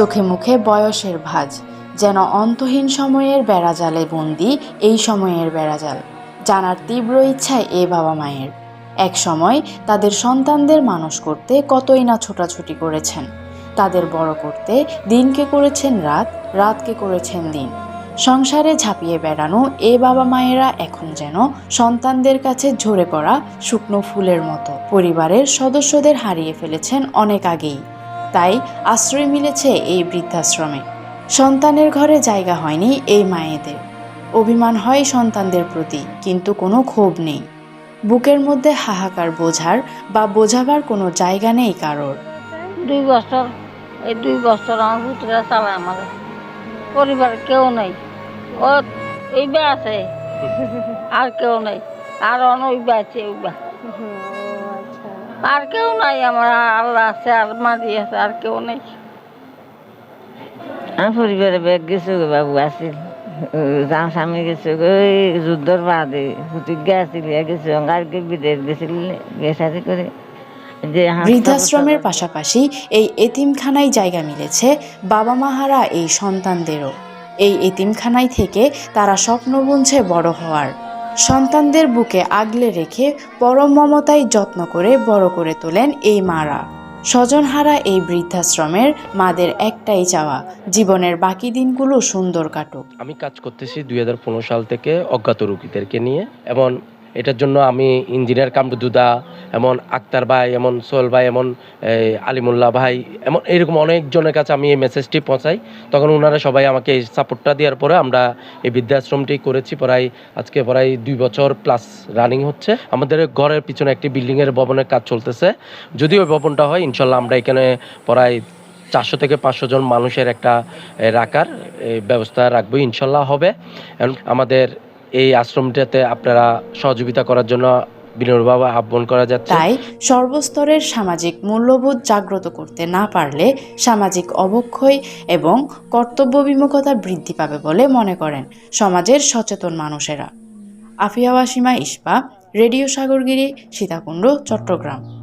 চোখে মুখে বয়সের ভাঁজ, যেন অন্তহীন সময়ের বেড়াজালে বন্দি এই সময়ের বেড়াজাল জানার তীব্র ইচ্ছায় এ বাবা মায়ের। এক সময় তাদের সন্তানদের মানুষ করতে কতই না ছোটাছুটি করেছেন। তাদের বড় করতে দিনকে করেছেন রাত, রাতকে করেছেন দিন। সংসারে ঝাঁপিয়ে বেড়ানো এ বাবা মায়েরা এখন যেন সন্তানদের কাছে ঝরে পড়া শুকনো ফুলের মতো। পরিবারের সদস্যদের হারিয়ে ফেলেছেন অনেক আগেই। তাই আশ্রয় মিলেছে এই বৃদ্ধাশ্রমে। সন্তানের ঘরে জায়গা হয়নি এই মায়েদের। অভিমান হয় সন্তানদের প্রতি, কিন্তু কোনো ক্ষোভ নেই। বুকের মধ্যে হাহাকার বোঝার বা বোঝাবার কোনো জায়গা নেই কারোর। দুই বছর, এই দুই বছর আমার পুত্রা চালায় আমার পরিবার কেউ নেই। ও এইবা আছে, আর কেউ নেই। আর অনইবা আছে ওইবা আর কেউ নাই আমার আল্লাহ আছে আর মাঝি আছে আর কেউ নেই। আমার পরিবারে ব্যাগ গেছে গো বাবু আসিল। যার স্বামী গেছে ওই যুদ্ধর বাদে প্রতিজ্ঞা আসিল ইয়া গেছে অঙ্গারকে বিদেশ গেছিল বিয়ে করে বৃদ্ধাশ্রমের পাশাপাশি এই এতিমখানায় জায়গা মিলেছে বাবা মাহারা এই সন্তানদেরও। এই এতিমখানায় থেকে তারা স্বপ্ন বুনছে বড় হওয়ার। সন্তানদের বুকে আগলে রেখে পরম মমতায় যত্ন করে বড় করে তোলেন এই মারা। স্বজনহারা এই বৃদ্ধাশ্রমের মাদের একটাই চাওয়া, জীবনের বাকি দিনগুলো সুন্দর কাটুক। আমি কাজ করতেছি দুই হাজার পনেরো সাল থেকে অজ্ঞাত রুগীদেরকে নিয়ে, এবং এটার জন্য আমি ইঞ্জিনিয়ার কামরুদুদা এমন আক্তার ভাই, এমন সোহেল ভাই, এমন আলিমুল্লাহ ভাই, এমন এরকম অনেকজনের কাছে আমি এই মেসেজটি পৌঁছাই। তখন ওনারা সবাই আমাকে এই সাপোর্টটা দেওয়ার পরে আমরা এই বৃদ্ধাশ্রমটি করেছি প্রায়, আজকে প্রায় দুই বছর প্লাস রানিং হচ্ছে। আমাদের ঘরের পিছনে একটি বিল্ডিংয়ের ভবনের কাজ চলতেছে। যদি ওই ভবনটা হয়, ইনশাল্লাহ আমরা এখানে প্রায় চারশো থেকে পাঁচশো জন মানুষের একটা রাখার ব্যবস্থা রাখব ইনশাল্লাহ হবে। আমাদের এই আশ্রমটাতে আপনারা সহযোগিতা করার জন্য বিনম্রভাবে আহ্বান করা যাচ্ছে। তাই সর্বস্তরের সামাজিক মূল্যবোধ জাগ্রত করতে না পারলে সামাজিক অবক্ষয় এবং কর্তব্য বিমুখতা বৃদ্ধি পাবে বলে মনে করেন সমাজের সচেতন মানুষেরা। Afia Wasima spa, radio Sagargiri, Sitakunda, Chittagong.